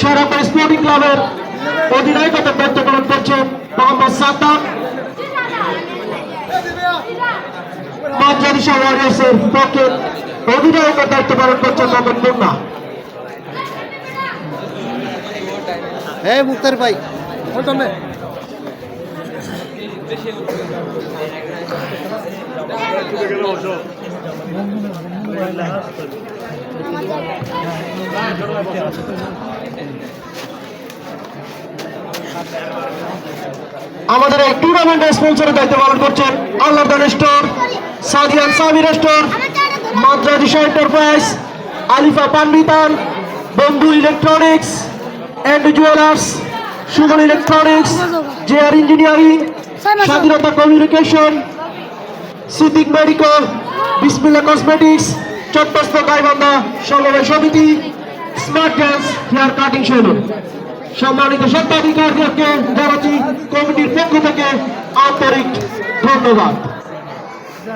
সারাপাই sporting ক্লাবের অধিনায়কতার দায়িত্ব পালন করছেন মোহাম্মদ সাদ্দাম। মাঝারিশা ওয়ারিয়ার্সের পক্ষে অধিনায়কের দায়িত্ব পালন করছেন মোহাম্মদ মুন্না। হ্যাঁ মুক্তার ভাই আমাদের এই টুর্নামেন্টের স্পন্সরের দায়িত্ব পালন করছেন আল্লাহদান স্টোর সাদিয়ান সামির স্টোর মাদ্রাদিশা এন্টারপ্রাইজ আলিফা পান্ডিতান বন্ধু electronics and jewellers Suman electronics JR engineering স্বাধীনতা communication Siddique medical Bismillah cosmetics চট্টস্থ Gaibandha সমবায় সমিতি, smart dance, hair cutting salon সম্মানিত সত্তাধিকারীকে জানাচ্ছি কমিটির পক্ষ থেকে আন্তরিক ধন্যবাদ।